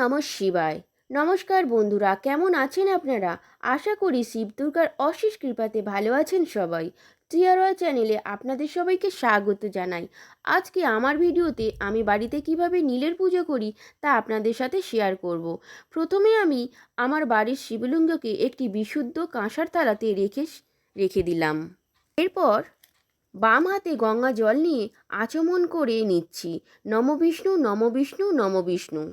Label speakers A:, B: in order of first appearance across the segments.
A: নমঃ শিবায়। নমস্কার বন্ধুরা, কেমন আছেন আপনারা? আশা করি শিব দুর্গার অশেষ কৃপাতে ভালো আছেন সবাই। টিআরওয়াই চ্যানেলে আপনাদের সবাইকে স্বাগত জানাই। আজকে আমার ভিডিওতে আমি বাড়িতে কীভাবে নীলের পুজো করি তা আপনাদের সাথে শেয়ার করব। প্রথমে আমি আমার বাড়ির শিবলিঙ্গকে একটি বিশুদ্ধ কাঁসার থালাতে রেখে রেখে দিলাম। এরপর বাম হাতে গঙ্গা জল নিয়ে আচমন করে নিচ্ছি। নম বিষ্ণু নম বিষ্ণু নম বিষ্ণু।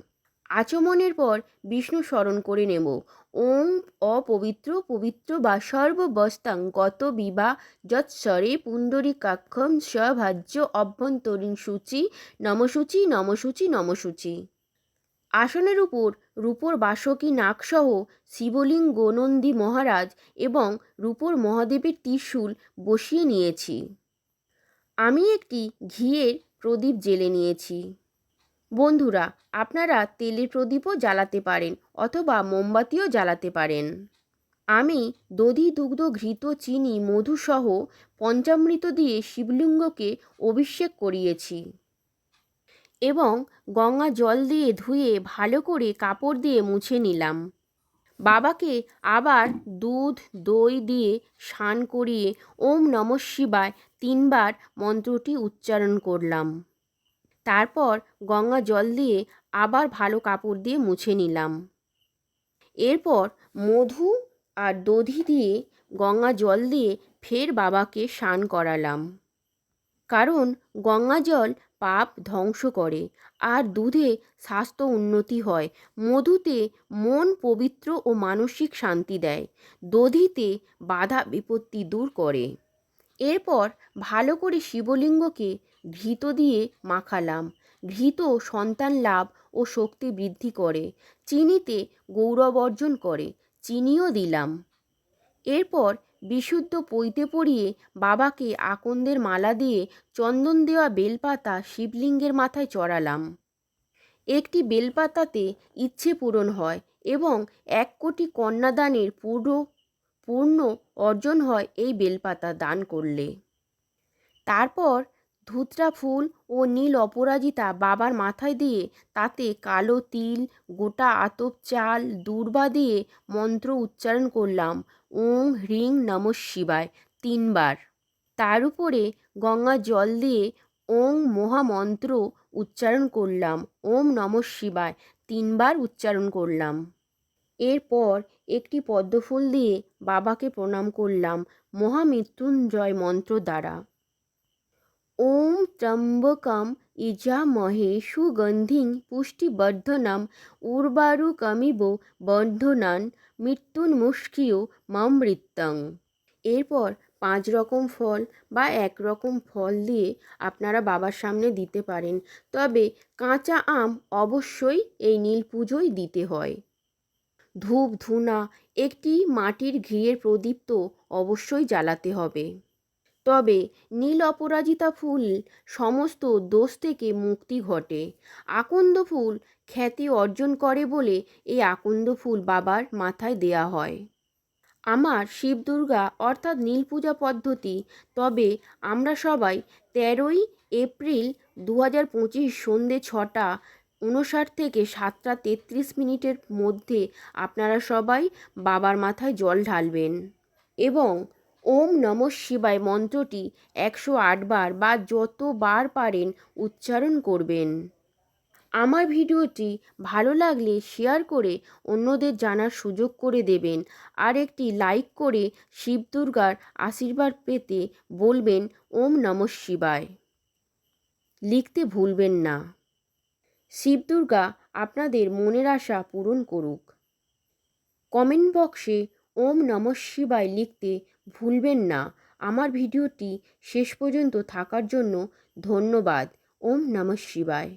A: আচমনের পর বিষ্ণু স্মরণ করে নেব। ওম অপবিত্র পবিত্র বা সর্ববস্তাং গত বিবা যৎসরে পুণ্ডরী কাক্ষম স্বভাজ্য অভ্যন্তরীণ সূচি নমসূচি নমসূচি নমসূচি। আসনের উপর রূপোর বাসকী নাকসহ শিবলিঙ্গ নন্দী মহারাজ এবং রূপোর মহাদেবের ত্রিশূল বসিয়ে নিয়েছি। আমি একটি ঘিয়ের প্রদীপ জেলে নিয়েছি। বন্ধুরা, আপনারা তেলের প্রদীপও জ্বালাতে পারেন অথবা মোমবাতিও জ্বালাতে পারেন। আমি দধি দুগ্ধ ঘৃত চিনি মধুসহ পঞ্চামৃত দিয়ে শিবলিঙ্গকে অভিষেক করিয়েছি এবং গঙ্গা জল দিয়ে ধুয়ে ভালো করে কাপড় দিয়ে মুছে নিলাম। বাবাকে আবার দুধ, দই দিয়ে স্নান করিয়ে ওম নম শিবায় তিনবার মন্ত্রটি উচ্চারণ করলাম। তারপর গঙ্গা জল দিয়ে আবার ভালো কাপড় দিয়ে মুছে নিলাম। এরপর মধু আর দধি দিয়ে গঙ্গা জল দিয়ে ফের বাবাকে স্নান করালাম। কারণ গঙ্গা জল পাপ ধ্বংস করে, আর দুধে স্বাস্থ্য উন্নতি হয়। মধুতে মন পবিত্র ও মানসিক শান্তি দেয়, দধিতে বাধা বিপত্তি দূর করে। এরপর ভালো করে শিবলিঙ্গকে ঘৃত দিয়ে মাখালাম। ঘৃত সন্তান লাভ ও শক্তি বৃদ্ধি করে। চিনিতে গৌরব অর্জন করে। চিনিও দিলাম। এরপর বিশুদ্ধ পৈতে পরিয়ে বাবাকে আকন্দের মালা দিয়ে চন্দন দেওয়া বেলপাতা শিবলিঙ্গের মাথায় চড়ালাম। একটি বেলপাতাতে ইচ্ছে পূরণ হয় এবং এক কোটি কন্যাদানের পূর্ণ পূর্ণ অর্জন হয় এই বেলপাতা দান করলে। তারপর ধুতরা ফুল ও নীল অপরাজিতা বাবার মাথায় দিয়ে তাতে কালো তিল, গোটা আতপ চাল, দূর্বা দিয়ে মন্ত্র উচ্চারণ করলাম। ওং হ্রিং নম শিবায়। তিনবার। তার উপরে গঙ্গা জল দিয়ে ওং মহামন্ত্র উচ্চারণ করলাম। ওম নম শিবায়। তিনবার উচ্চারণ করলাম। এরপর একটি পদ্মফুল দিয়ে বাবাকে প্রণাম করলাম। মহামৃত্যুঞ্জয় মন্ত্র দ্বারা। ওম ত্রম্বকম ইজামহে সুগন্ধিং পুষ্টিবর্ধনম উর্বারুকমিব বর্ধনান মৃত্যুন্মুষ্কিয় মৃত্যং এরপর পাঁচ রকম ফল বা এক রকম ফল দিয়ে আপনারা বাবার সামনে দিতে পারেন। তবে কাঁচা আম অবশ্যই এই নীল পুজোয় দিতে হয়। ধূপ, ধুনা একটি মাটির ঘিয়ের প্রদীপ তো অবশ্যই জ্বালাতে হবে। তবে নীল অপরাজিতা ফুল সমস্ত দোষ থেকে মুক্তি ঘটে। আকন্দ ফুল খ্যাতি অর্জন করে বলে এই আকন্দ ফুল বাবার মাথায় দেয়া হয়। আমার শিব দুর্গা অর্থাৎ নীল পূজা পদ্ধতি, তবে আমরা সবাই তেরোই এপ্রিল দু হাজার পঁচিশ সন্ধ্যে ছটা উনষাট থেকে সাতটা তেত্রিশ মিনিটের মধ্যে আপনারা সবাই বাবার মাথায় জল ঢালবেন এবং ওম নম শিবায় মন্ত্রটি একশো আটবার বা যতবার পারেন উচ্চারণ করবেন। আমার ভিডিওটি ভালো লাগলে শেয়ার করে অন্যদের জানার সুযোগ করে দেবেন আর একটি লাইক করে শিব দুর্গার আশীর্বাদ পেতে বলবেন ওম নম শিবায়। লিখতে ভুলবেন না। শিব দুর্গা আপনাদের মনের আশা পূরণ করুক। কমেন্ট বক্সে ওম নম শিবায় লিখতে ভুলবেন না। আমার ভিডিওটি শেষ পর্যন্ত থাকার জন্য ধন্যবাদ। ওম নম শিবায়।